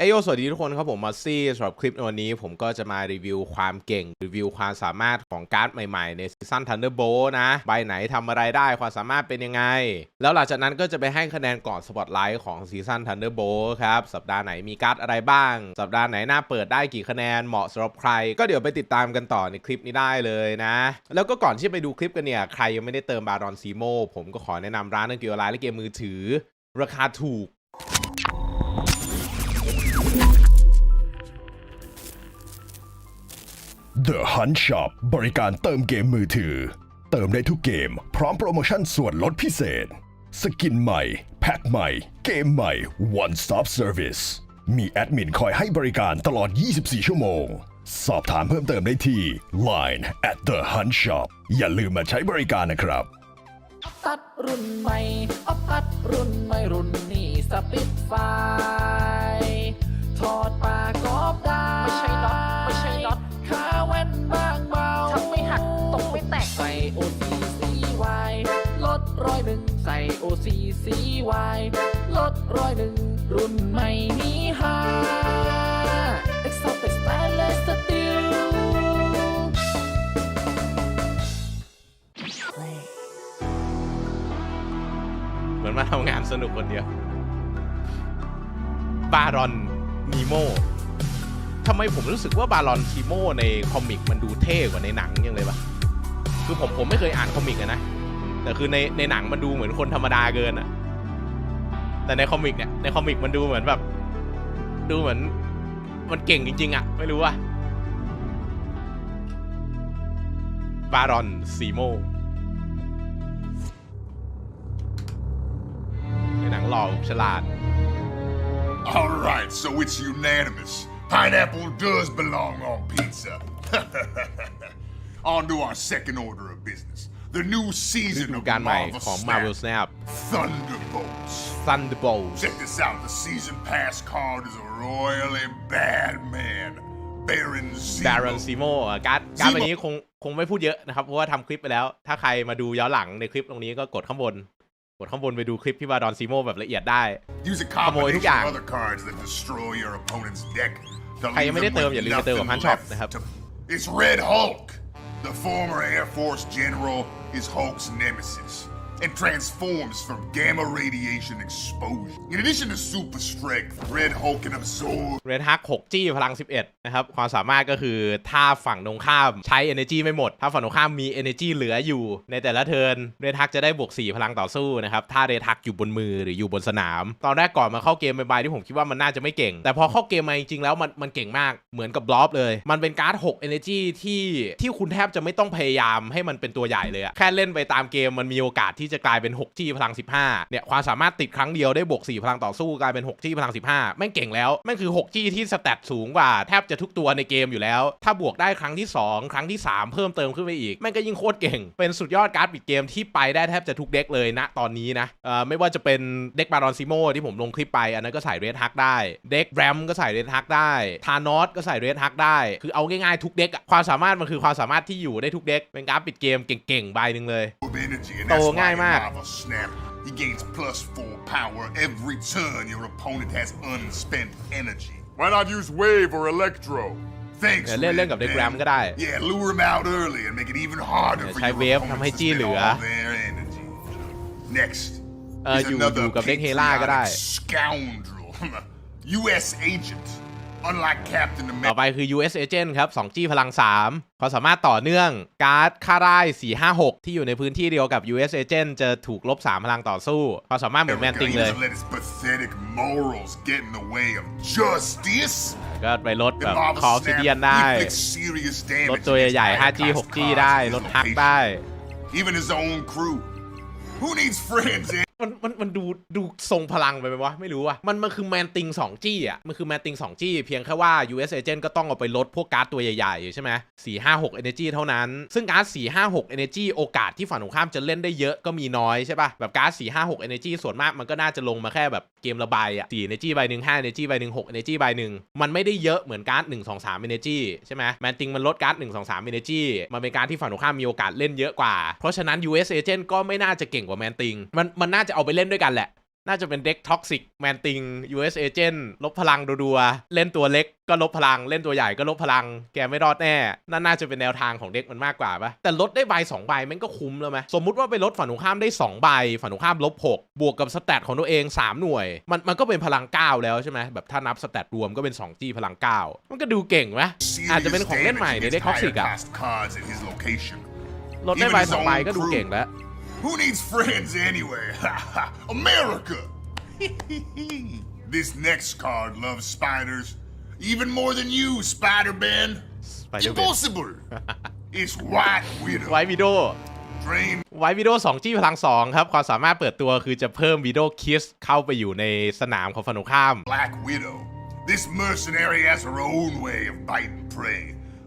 เอโยสวัสดีทุกคนครับผมมาซี่สำหรับคลิปในวันนี้ผมก็จะมารีวิวความเก่ง รีวิวความสามารถของการ์ดใหม่ๆ ในซีซั่น Thunderbolt นะ ใบไหนทำอะไรได้ความสามารถเป็นยังไง แล้วหลังจากนั้นก็จะไปให้คะแนนก่อนสปอตไลท์ของซีซั่น Thunderbolt ครับ สัปดาห์ไหนมีการ์ดอะไรบ้าง สัปดาห์ไหนน่าเปิดได้กี่คะแนนเหมาะสำหรับใคร ก็เดี๋ยวไปติดตามกันต่อในคลิปนี้ได้เลยนะ แล้วก็ก่อนที่ไปดูคลิปกันเนี่ยใครยังไม่ได้เติมบารอนซีโมผมก็ขอแนะนำร้านนักเกียวไลน์และเกมมือถือ ราคาถูก The Hunt Shop บริการเติมเกมมือถือ เติมได้ทุกเกม พร้อมโปรโมชั่นส่วนลดพิเศษ สกินใหม่ แพ็คใหม่ เกมใหม่ One Stop Service มีแอดมินคอยให้บริการตลอด 24 ชั่วโมง สอบถามเพิ่มเติมได้ที่ Line at the Hunt Shop อย่าลืมมาใช้บริการนะครับออฟตัดรุ่นใหม่ออฟตัดรุ่นใหม่รุ่นนี้สปิดไฟถ ส่โอซีวายลดร้อยหนึ่งรุ่นใหม่นี้ฮ่า Exotic Stainless Steel เหมือนมาทำงานสนุกคนเดียว บารอนนีโมทำไมผมรู้สึกว่าบารอนนีโมในคอมิกมันดูเท่กว่าในหนังยังเลยวะคือผมผมไม่เคยอ่านคอมิกนะ แต่คือในในหนังมันดูเหมือนคนธรรมดาเกินอะแต่ในคอมิกเนี่ยในคอมิกมันดูเหมือนแบบ ดูเหมือน มันเก่งจริง ๆอะไม่รู้ว่าบารอนซีโมในหนังหล่อฉลาด All right, so it's unanimous. Pineapple does belong on pizza. on to our second order of business. The new ฤ season ดู of การใหม่ Marvel ของ Marvel Snap. Snap Thunderbolts. Thunderbolt Check this out. The season pass card is a royally bad man. Baron Zemo. Baron Zemo อะการ์ดการ์ด Zemo วันนี้คงคงไม่พูดเยอะนะครับ เพราะว่าทำคลิปไปแล้ว ถ้าใครมาดูย้อนหลังในคลิปตรงนี้ก็กดข้างบน กดข้างบนไปดูคลิปพี่บารอนซีโมแบบละเอียดได้ Use a ขโมยทุก combination อย่าง of other cards that destroy your opponent's deck. to ใครยังไม่ได้ leave เติม them อย่าลืม with ไปเติมกับ nothing พันช็อป left นะครับ to- It's Red Hulk. The former Air Force general is Hulk's nemesis and transforms from gamma radiation exposure. In addition to super strength, Red Hulk can absorb เรนฮัก6จี้พลัง 11 นะครับ ความสามารถก็คือถ้าฝั่งตรงข้ามใช้ energy ไม่หมด ถ้าฝั่งตรงข้ามมี energy เหลืออยู่ ในแต่ละเทิร์นเรนฮักจะได้บวก 4 พลังต่อสู้นะครับ ถ้าเรนฮักอยู่บนมือหรืออยู่บนสนาม ตอนแรกก่อนมาเข้าเกมใบๆที่ผมคิดว่ามันน่าจะไม่เก่ง แต่พอเข้าเกมมาจริงๆแล้วมันมันเก่งมากเหมือนกับบล็อบเลย มันเป็นการ์ด 6 energy ที่ที่คุณแทบจะไม่ต้องพยายามให้มันเป็นตัวใหญ่เลยอะแค่เล่นไปตามเกมมันมีโอกาสที่จะกลายเป็น6จี้พลัง 15 เนี่ยความสามารถติดครั้งเดียวได้บวก 4 พลังต่อสู้กลายเป็น6จี้พลัง 15 แม่งเก่งแล้วแม่งคือ6จี้ที่สแตทสูงกว่าแทบจะทุกตัวในเกมอยู่แล้ว ถ้าบวกได้ครั้งที่ 2 ครั้งที่ 3 เพิ่มเติมขึ้นไปอีกแม่งก็ยิ่งโคตรเก่ง เป็นสุดยอดการ์ดปิดเกมที่ไปได้แทบจะทุกเด็กเลยนะตอนนี้นะเอ่อไม่ว่าจะเป็นเด็กบารอนซิโมที่ผมลงคลิปไปอันนั้นก็ใส่เรดฮักได้เด็กแรมก็ใส่เรดฮักได้ทานอสก็ใส่เรดฮักได้คือเอาง่ายๆทุกเด็กอะความสามารถมันคือความสามารถที่อยู่ได้ทุกเด็กเป็นการ์ดปิดเกมเก่งๆใบหนึ่งเลย energy, and โต that's why ง่าย in มาก Marvel Snap, he gains plus four power every turn your opponent has unspent energy. Why not use Wave or Electro? Thanks. เนี่ยเล่นเล่นกับ Red เด็กแรม Man. ก็ได้ Yeah, lure him out early and make it even harder เนี่ย for ใช้ your เวฟทำให้ opponents จี้ to เหลื spend อ all their energy. Next. เออ is อยู่ another อยู่กับเด็กเฮล่าก็ได้ patriotic scoundrel. U.S. agent. Unlike Captain ต่อ America. ไปคือ US Agent ครับ 2G พลัง3ความสามารถต่อเนื่องการ์ดค่าได้ 456 ที่อยู่ในพื้นที่เดียวกับ US Agent จะถูกลบ 3 พลังต่อสู้ความสามารถเหมือนแมนติง He เลย doesn't let his pathetic morals get in the way of justice. ก็ไปลด In แบบ Marvel คอ s ซิเดียน Snap, ได้ he inflicts serious ลด damage ตัว against ใหญ่ๆ 5G outcast 6G ได้ ลดฮัก cards ได้ even his own crew. Who needs friends? มันมันมันดูดูทรงพลังไปไหมวะไม่รู้อะมันมันคือแมนติง 2G อะมันคือแมนติง 2G เพียงแค่ว่า US Agent ก็ต้องเอาไปลดพวกการ์ดตัวใหญ่ๆ ใช่ไหม4 5 6 Energy เท่านั้น ซึ่งการ์ด4 5 6 Energy โอกาสที่ฝั่งตรงข้ามจะเล่นได้เยอะก็มีน้อยใช่ป่ะแบบการ์ด4 5 6 Energy ส่วนมากมันก็น่าจะลงมาแค่แบบเกมละใบอะ4 Energy ใบหนึ่ง5 Energy ใบหนึ่ง6 Energy ใบหนึ่งมันไม่ได้เยอะเหมือนการ์ด1 2 3 Energy ใช่ไหมแมนติงมันลดการ์ด1 2 3 Energy มันเป็นการที่ฝั่งตรงข้ามมีโอกาสเล่นเยอะกว่า เพราะฉะนั้น US Agent ก็ไม่น่าจะเก่งกว่าแมนติงมันมันน่าจะเอาไปเล่นด้วยกันแหละ น่าจะเป็นเด็กท็อกซิกแมนติง US Agent ลบพลังดัวๆเล่นตัวเล็กก็ลบพลัง เล่นตัวใหญ่ก็ลบพลัง แกไม่รอดแน่ นั่นน่าจะเป็นแนวทางของเด็กมันมากกว่าปะแต่ลดได้ใบ2ใบมันก็คุ้มแล้วไหมสมมุติว่าไปลดฝั่งตรงข้ามได้2ใบฝั่งตรงข้ามลบ6บวกกับสแตทของตัวเอง 3 หน่วย มันมันก็เป็นพลัง 9 แล้วใช่ไหมแบบถ้านับสแตทรวมก็เป็น2จี้พลัง 9 มันก็ดูเก่งไหมอาจจะเป็นของเล่นใหม่ในเด็กท็อกซิกอะลดได้ใบสองใบก็ดูเก่งแล้ว Who needs friends anyway? America! this next card loves spiders even more than you, Spider Man. Spider-Man. Impossible. it's White Widow. ไว้วิดีโอ Drain ไว้วิดีโอ2จี้พลัง 2 ครับ ความสามารถเปิดตัวคือจะเพิ่มวิดีโอคิสเข้าไปอยู่ในสนามของฝั่งตรงข้าม Black Widow. This mercenary has her own way of biting prey.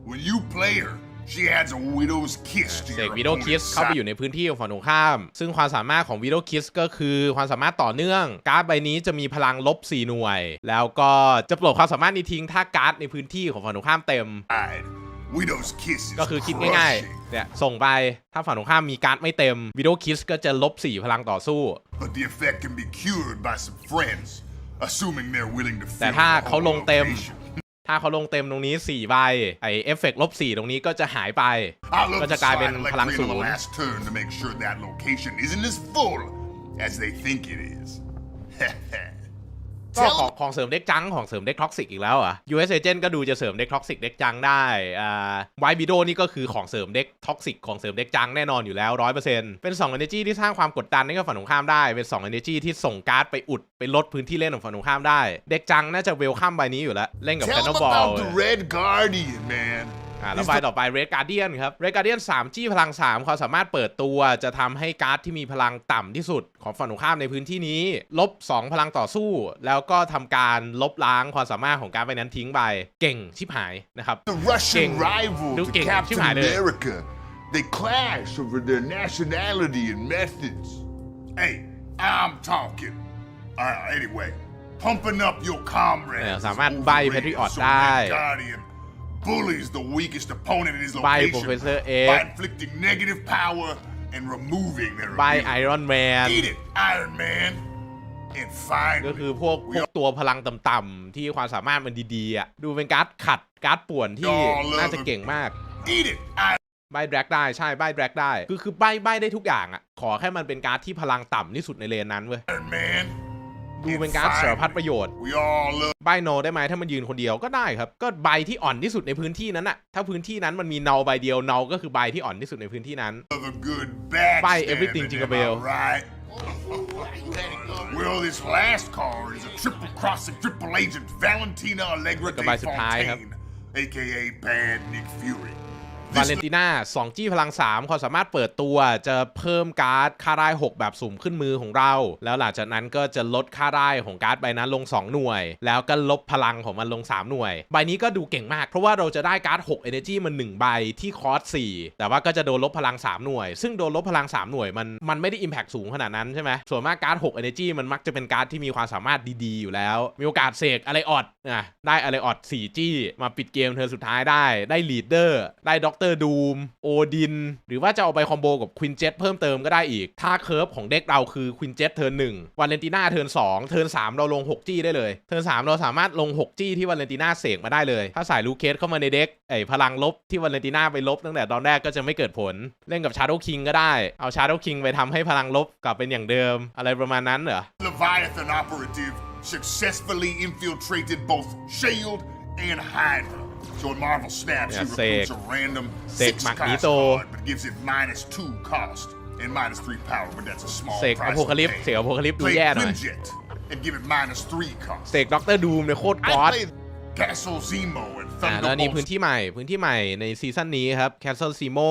When you play her, she adds a widow's kiss to เส your กวิดีโอคิส opponent's เข้าไป side. อยู่ในพื้นที่ของฝั่งตรงข้าม ซึ่งความสามารถของวิดีโอคิสก็คือความสามารถต่อเนื่อง การ์ดใบนี้จะมีพลังลบ 4 หน่วย แล้วก็จะปลดความสามารถนี้ทิ้งถ้าการ์ดในพื้นที่ของฝั่งตรงข้ามเต็ม side. Widow's kiss is ก็คือคิดง่าย crushing, ๆ เนี่ย ส่งไป ถ้าฝั่งตรงข้ามมีการ์ดไม่เต็มวิดีโอคิสก็จะลบ 4 พลังต่อสู้ but the effect can be cured by some friends, assuming they're willing to แต่ fill ถ้า the เขา whole ลงเต็ม location. ถ้าเขาลงเต็มตรงนี้4ใบไอเอฟเฟกต์ลบ4ตรงนี้ก็จะหายไป I'll look ก็ to จะกลายเป็น slide พลัง Electri ศู on the นย์ last turn to make sure that location isn't as full as they think it is. ก็ Tell ของของเสริมเด็กจังของเสริมเด็กท็อกซิกอีกแล้วเหรอะ US Agent ก็ดูจะเสริมเด็กท็อกซิกเด็กจังได้อ่าไวบิโดนี่ก็คือของเสริมเด็กท็อกซิกของเสริมเด็กจังแน่นอนอยู่แล้ว100%เป็น2 Energy ที่สร้างความกดดันให้กับฝั่งตรงข้ามได้เป็น2 Energy ที่ส่งการ์ดไปอุดไปลดพื้นที่เล่นของฝั่งตรงข้ามได้ เด็กจังน่าจะเวลคัมใบนี้อยู่แล้วเล่นกับ Tell แคน them นบอล about the Red Guardian, man. อ่าแล้ว He's ใบ the ต่อไป Red Guardian ครับ Red Guardian 3จี้พลัง3ความสามารถเปิดตัว จะทำให้การ์ดที่มีพลังต่ำที่สุดของฝั่งตรงข้ามในพื้นที่นี้ ลบ 2 พลังต่อสู้ แล้วก็ทำการลบล้างความสามารถของการดไปนั้นทิ้งไปเก่งชิบหายนะครับ the Russian King. rival Du to King. Captain Chimae de. America. They clash over their nationality and methods. Hey, I'm talking. Uh, anyway, pumping up your comrades. เนี่ย is สามารถใบ overrated, Patriot so ได้ Red Guardian bullies the weakest opponent in his ใบ location Professor by X inflicting negative power and removing their ใบ immunity. ไอรอนแมน Eat it, Iron Man. And ก็ finally, คือพวกพวกตัวพลังต่ำๆที่ความสามารถมันดีๆอะดูเป็นการ์ดขัดการ์ดป่วนที่น่าจะเก่งมาก eat it, Iron ใบแบล็กได้ใช่ใบแบล็กได้ คือคือใบใบได้ทุกอย่างอะ ขอแค่มันเป็นการ์ดที่พลังต่ำที่สุดในเลนนั้นเว้ย Man. ดูเป็นการ์ดสารพัดประโยชน์ We all love ใบโนได้ไหมถ้ามันยืนคนเดียวก็ได้ครับ ก็ใบที่อ่อนที่สุดในพื้นที่นั้นอะถ้าพื้นที่นั้นมันมีเนาใบเดียวเนาก็คือใบที่อ่อนที่สุดในพื้นที่นั้น a good back. Buy everything, Jingle Bell. Right. Well, this last card is a triple crossing triple agent Valentina Allegra กับ de ใบสุดท้ายครับ Fontaine, aka Bad Nick Fury. วาเลนติน่า2จี้พลัง 3 ความสามารถเปิดตัวจะเพิ่มการ์ดค่าได้ 6 แบบสุ่มขึ้นมือของเรา แล้วหลังจากนั้นก็จะลดค่าได้ของการ์ดใบนั้นลง 2 หน่วย แล้วก็ลบพลังของมันลง 3 หน่วย ใบนี้ก็ดูเก่งมาก เพราะว่าเราจะได้การ์ด 6 Energy มัน 1 ใบที่คอส4แต่ว่าก็จะโดนลบพลัง 3 หน่วย ซึ่งโดนลบพลัง 3 หน่วยมันมันไม่ได้ Impact สูงขนาดนั้นใช่ไหมส่วนมากการ์ด 6 Energy มันมักจะเป็นการ์ดที่มีความสามารถดีๆ อยู่แล้ว มีโอกาสเสกอะไรออดนะได้อะไรออด4จี้มาปิดเกมเธอสุดท้ายได้ได้ลีดเดอร์ได้ด็อกเตอร์ดูมโอดิน หรือว่าจะเอาไปคอมโบกับควินเจ็ตเพิ่มเติมก็ได้อีก ถ้าเคิร์ฟของเด็กเราคือควินเจ็ตเทิร์นหนึ่งวาเลนติน่าเทิร์นสองเทิร์นสามเราลง 6 จี้ได้เลย เทิร์นสามเราสามารถลง 6 จี้ที่วาเลนติน่าเสกมาได้เลย ถ้าใส่ลูเคสเข้ามาในเด็กไอพลังลบที่วาเลนติน่าไปลบตั้งแต่ตอนแรกก็จะไม่เกิดผล เล่นกับชาร์โดคิงก็ได้ เอาชาร์โดคิงไปทำให้พลังลบกลับเป็นอย่างเดิม อะไรประมาณนั้นเหรอ Leviathan operative successfully infiltrated both Shield and Hydra. So when Marvel snaps, Yeah, he recruits sick. a random Sick six cost Magneto. card, but gives it minus two cost and minus three power, but that's a small เสก price อโพคาลิป to pay. เสกอโพคาลิปดู Play แย่หน่อย Quinjet and give it minus three cost. เสกด็อกเตอร์ดูมเนี่ยโคตร I ก๊อต play Castle Zemo and อ่าแล้วนี่พื้น Thunderbolt ที่ใหม่พื้นที่ใหม่ในซีซั่นนี้ครับ Castle Simo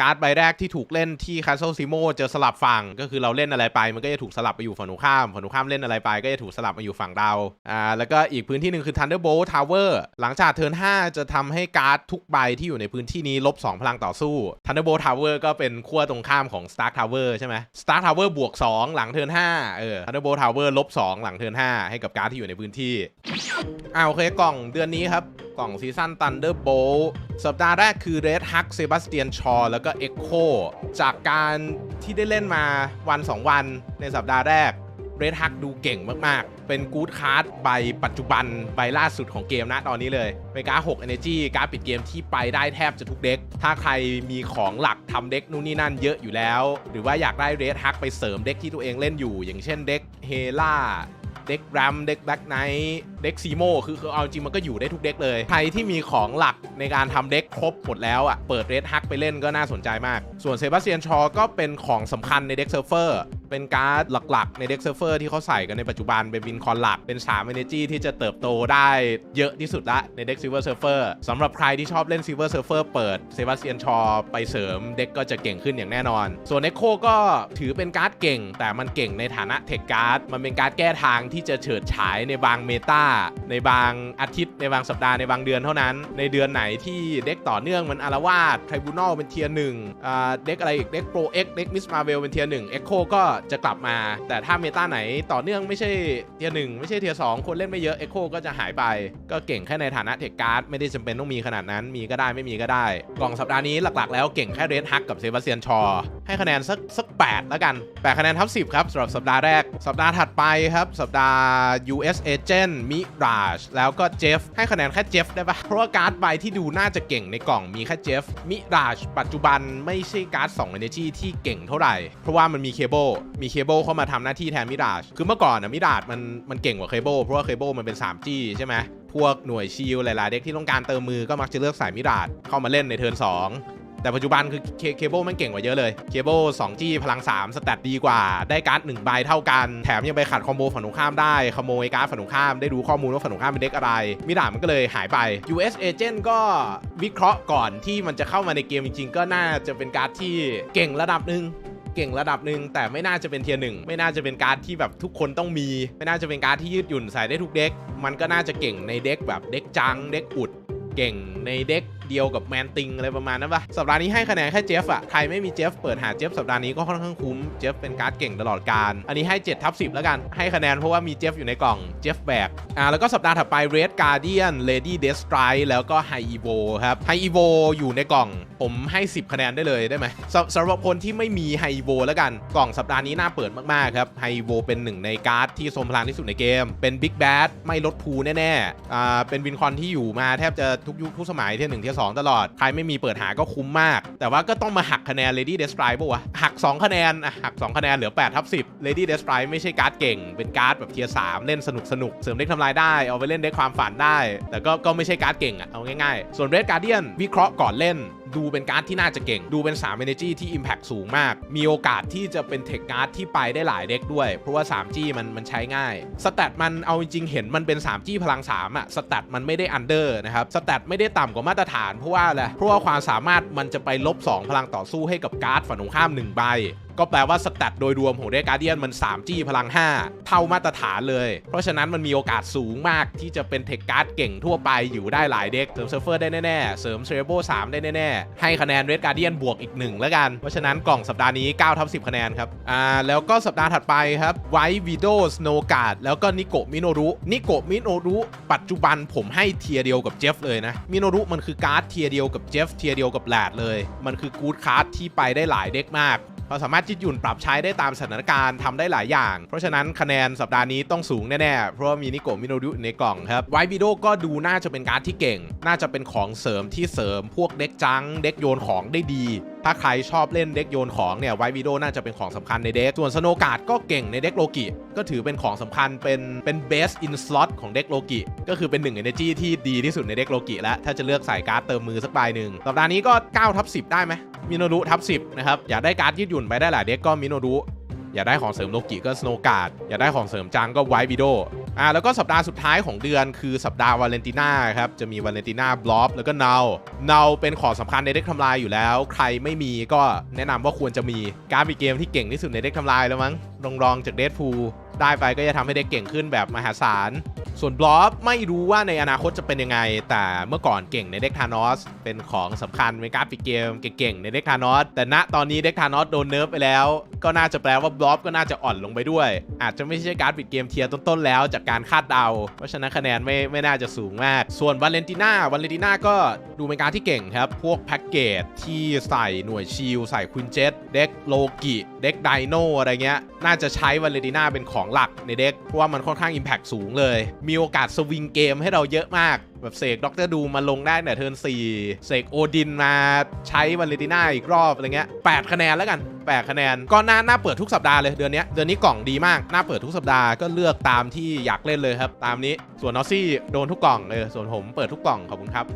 การ์ดใบแรกที่ถูกเล่นที่ Castle Simo จะสลับฝั่งก็คือเราเล่นอะไรไป มันก็จะถูกสลับไปอยู่ฝั่งตรงข้ามฝั่งตรงข้ามเล่นอะไรไปก็จะถูกสลับมาอยู่ฝั่งเราอ่าแล้วก็อีกพื้นที่หนึ่งคือ Thunderbolt Tower หลังจากเทิร์น5จะทำให้การ์ดทุกใบที่อยู่ในพื้นที่นี้ลบ2พลังต่อสู้ Thunderbolt Tower ก็เป็นขั้วตรงข้ามของ Stark Tower ใช่ไหม Stark Tower บวก2หลังเทิร์น5เออ Thunderbolt Tower ลบ2หลังเทิร์น5ให้กับการ์ดที่อยู่ในพื้นที่อ่าโอเคกล่องเดือนนี้ครับกล่องซีซั่น Thunderbolt สัปดาห์แรกคือ Red Hulk เซบาสเตียนชอแล้วก็ Echo จากการที่ได้เล่นมาวัน 2 วันในสัปดาห์แรกเรดฮักดูเก่งมาก ๆ เป็นกู๊ดคาร์ดใบปัจจุบัน ใบล่าสุดของเกมนะตอนนี้เลย เป็นการ์ด6 Energy การ์ดปิดเกมที่ไปได้แทบจะทุกเด็ก ถ้าใครมีของหลักทำเด็กนู่นนี่นั่นเยอะอยู่แล้ว หรือว่าอยากได้เรดฮักไปเสริมเด็กที่ตัวเองเล่นอยู่ อย่างเช่นเด็กเฮล่า เด็กรัมเด็กแบ็กไนท์เด็กซีโมคือคือเอาจริงมันก็อยู่ได้ทุกเด็กเลย ใครที่มีของหลักในการทำเด็กครบหมดแล้วอะเปิดเรดฮักไปเล่นก็น่าสนใจมาก ส่วนเซบาสเตียนชอก็เป็นของสำคัญในเด็กเซิร์ฟเฟอร์ เป็นการ์ดหลักๆ ในเด็กเซิร์ฟเฟอร์ที่เขาใส่กันในปัจจุบันเป็นวินคอนหลักเป็น3 Energy ที่จะเติบโตได้เยอะที่สุดละในเด็กซิลเวอร์เซิร์ฟเฟอร์สำหรับใครที่ชอบเล่นซิลเวอร์เซิร์ฟเฟอร์เปิดเซบาสเตียนชอไปเสริมเด็กก็จะเก่งขึ้นอย่างแน่นอน ส่วนเอ็กโคก็ถือเป็นการ์ดเก่ง แต่มันเก่งในฐานะเทคการ์ดมันเป็นการ์ดแก้ทางที่จะเฉิดฉายในบางเมตาในบางอาทิตย์ในบางสัปดาห์ในบางเดือนเท่านั้น ในเดือนไหนที่เด็กต่อเนื่องมันอารวาสไทบูนอลเป็นเทียร์หนึ่งอ่าเด็กอะไรอีกเด็กโปรเอ็กเด็กมิสมาเวลเป็นเทียร์หนึ่งเอ็กโคก็จะกลับมา แต่ถ้าเมตาไหนต่อเนื่องไม่ใช่เทียร์หนึ่งไม่ใช่เทียร์สองคนเล่นไม่เยอะเอ็กโคก็จะหายไป ก็เก่งแค่ในฐานะเทคการ์ดไม่ได้จำเป็นต้องมีขนาดนั้น มีก็ได้ไม่มีก็ได้ กล่องสัปดาห์นี้หลักๆแล้วเก่งแค่เรดฮักกับเซบาสเตียนชอ ให้คะแนนสักสักแปดแล้วกันแปดคะแนนทับสิบครับสำหรับสัปดาห์แรก สัปดาห์ถัดไปครับ สัปดาห์ US Agent มิราชแล้วก็เจฟให้คะแนนแค่เจฟได้ปะเพราะว่าการ์ดใบที่ดูน่าจะเก่งในกล่องมีแค่เจฟมิราชปัจจุบันไม่ใช่การ์ด2 Energy ที่เก่งเท่าไหร่ เพราะว่ามันมีเคเบิลมีเคเบิลเข้ามาทำหน้าที่แทนมิราชคือเมื่อก่อนนะมิราชมันมันเก่งกว่าเคเบิลเพราะว่าเคเบิลมันเป็น 3G ใช่ไหมพวกหน่วยชิลหลายๆ เด็กที่ต้องการเติมมือก็มักจะเลือกสายมิราชเข้ามาเล่นในเทิร์น2แต่ปัจจุบันคือเคเบิลมันเก่งกว่าเยอะเลย เคเบิล 2G พลัง 3 สแตทดีกว่า ได้การ์ด1ใบเท่ากัน แถมยังไปขัดคอมโบฝั่งตรงข้ามได้ ขโมยการ์ดฝั่งตรงข้าม ได้รู้ข้อมูลว่าฝั่งตรงข้ามเป็นเด็กอะไร มิดามันก็เลยหายไป US Agent ก็วิเคราะห์ก่อนที่มันจะเข้ามาในเกมจริงๆ ก็น่าจะเป็นการ์ดที่เก่งระดับหนึ่ง ก่งระดับหนึ่งแต่ไม่น่าจะเป็นเทียร์หนึ่งไม่น่าจะเป็นการ์ดที่แบบทุกคนต้องมี ไม่น่าจะเป็นการ์ดที่ยืดหยุ่นใส่ได้ทุกเด็ก มันก็น่าจะเก่งในเด็กแบบเด็กจังเด็กอุด เก่งในเด็ก เดียวกับแมนติงอะไรประมาณนั้นปะสัปดาห์นี้ให้คะแนนแค่เจฟอะใครไม่มีเจฟเปิดหาเจฟสัปดาห์นี้ก็ค่อนข้างคุ้มเจฟเป็นการ์ดเก่งตลอดการอันนี้ให้7ทับ10แล้วกันให้คะแนนเพราะว่ามีเจฟอยู่ในกล่องเจฟแบกอ่าแล้วก็สัปดาห์ถัดไป Red Guardian Lady Death Strike แล้วก็ High Evo ครับ High Evo อยู่ในกล่อง ผมให้ 10 คะแนนได้เลยได้ไหมสำสำหรับคนที่ไม่มี High Evo แล้วกันกล่องสัปดาห์นี้น่าเปิดมากๆครับ High Evo เป็นหนึ่งในการ์ดที่ทรงพลังที่สุดในเกม เป็น Big Bad ไม่ลดพูแน่ๆอ่าเป็นวินคอนที่อยู่มาแทบจะทุกยุคทุกสมัยเทียหนึ่งเทีย2 ตลอด ใครไม่มีเปิดหาก็คุ้มมาก แต่ว่าก็ต้องมาหักคะแนน Lady d e s t r i ป่ะวะ หัก 2 คะแนนอะหัก 2 คะแนนเหลือ8ทับ10 Lady d e s t r i ไม่ใช่การ์ดเก่ง เป็นการ์ดแบบเทียร์3เล่นสนุกสนุกเสริมเล็กทำลายได้ เอาไปเล่นเด็กความฝันได้ แต่ก็ก็ไม่ใช่การ์ดเก่งอะเอาง่ายๆ ส่วน Red Guardian วิเคราะห์ก่อนเล่น ดูเป็นการ์ดที่น่าจะเก่ง ดูเป็น3 Energy ที่ Impact สูงมาก มีโอกาสที่จะเป็นเทคการ์ดที่ไปได้หลายเด็กด้วย เพราะว่า 3G มันมันใช้ง่ายสแตทมันเอาจริงเห็นมันเป็น 3G พลัง3อะสแตทมันไม่ได้อันเดอร์นะครับสแตทไม่ได้ต่ำกว่ามาตรฐานเพราะว่าอะไรเพราะว่าความสามารถมันจะไปลบ 2 พลังต่อสู้ให้กับการ์ดฝั่งตรงข้าม1ใบ ก็แปลว่าสแตทโดยรวมของเดการเดียนมัน 3G พลัง 5 เท่ามาตรฐานเลย เพราะฉะนั้นมันมีโอกาสสูงมากที่จะเป็นเทคการ์ดเก่งทั่วไปอยู่ได้หลายเด็กเสริมเซิร์ฟเฟอร์ได้แน่ๆ เสริมเซเรโบ3ได้แน่ๆ ให้คะแนนเรดการเดียนบวกอีก 1 แล้วกัน เพราะฉะนั้นกล่องสัปดาห์นี้9ทับ10 คะแนนครับ อ่า แล้วก็สัปดาห์ถัดไปครับไววิโดสโนกาดแล้วก็นิโกมิโนรุนิโกมิโนรุปัจจุบันผมให้เทียเดียวกับเจฟเลยนะมิโนรุมันคือการ์ดเทียเดียวกับเจฟเทียเดียวกับแลดเลย มันคือกู๊ดการ์ดที่ไปได้หลายเด็กมาก เราสามารถยืดหยุ่นปรับใช้ได้ตามสถานการณ์ทำได้หลายอย่าง เพราะฉะนั้นคะแนนสัปดาห์นี้ต้องสูงแน่ๆ เพราะว่ามีนิโกมิโนรุในกล่องครับไวบิโดก็ดูน่าจะเป็นการ์ดที่เก่ง น่าจะเป็นของเสริมที่เสริมพวกเด็กจัง เด็กโยนของได้ดี ถ้าใครชอบเล่นเด็กโยนของเนี่ยไวบิโดน่าจะเป็นของสำคัญในเด็ก ส่วนสโนกาดก็เก่งในเด็กโลกิ ก็ถือเป็นของสำคัญเป็นเป็นเบสอินสล็อตของเด็กโลกิ ก็คือเป็นหนึ่ง energy ที่ดีที่สุดในเด็กโลกิแล้ว ถ้าจะเลือกใส่การ์ดเติมมือสักใบหนึ่งสัปดาห์นี้ก็9ทับ10 ได้ไหมมิโนรุทับ10นะครับอยากได้การ์ดยืดหยุ่นไปได้หลายเด็กก็มิโนรุอยากได้ของเสริมโลกิก็สโนกาดอยากได้ของเสริมจังก็ไววิโด อ่าแล้วก็สัปดาห์สุดท้ายของเดือนคือสัปดาห์วาเลนติน่าครับ จะมีวาเลนติน่าบล็อบแล้วก็เนาเนาเป็นของสำคัญในเด็กทำลายอยู่แล้ว ใครไม่มีก็แนะนำว่าควรจะมีการ์มีเกมที่เก่งที่สุดในเด็กทำลายแล้วมั้งรองรองๆจากเดดพูได้ไปก็จะทำให้เด็กเก่งขึ้นแบบมหาศาล ส่วนบล็อบไม่รู้ว่าในอนาคตจะเป็นยังไง แต่เมื่อก่อนเก่งในเด็กทานอส เป็นของสำคัญเป็นการ์ดปิดเกมเก่งๆในเด็กทานอส แต่ณตอนนี้เด็กทานอสโดนเนิร์ฟไปแล้ว ก็น่าจะแปลว่าบล็อบก็น่าจะอ่อนลงไปด้วย อาจจะไม่ใช่การ์ดปิดเกมเทียร์ต้นๆแล้วจากการคาดเดา เพราะฉะนั้นคะแนนไม่ไม่น่าจะสูงมาก ส่วนวาเลนติน่าวาเลนติน่าก็ดูเป็นการที่เก่งครับ พวกแพ็กเกจที่ใส่หน่วยชิลใส่ควินเจ็ตเด็กโลกิเด็กไดโนอะไรเงี้ยน่าจะใช้วาเลนติน่าเป็นของหลักในเด็กเพราะว่ามันค่อนข้างอิมแพ t สูงเลยมีโอกาสสวิงเกมให้เราเยอะมาก แบบเสกด็อกเตอร์ดูมาลงได้แต่เทิร์น4เสกโอดินมาใช้วาเลติน่าอีกรอบอะไรเงี้ย8คะแนนแล้วกัน8คะแนนก็น่าน่าเปิดทุกสัปดาห์เลยเดือนนี้เดือนนี้กล่องดีมากน่าเปิดทุกสัปดาห์ก็เลือกตามที่อยากเล่นเลยครับ ตามนี้ส่วนนอสซี่โดนทุกกล่องเลยส่วนผมเปิดทุกกล่องขอบคุณครับ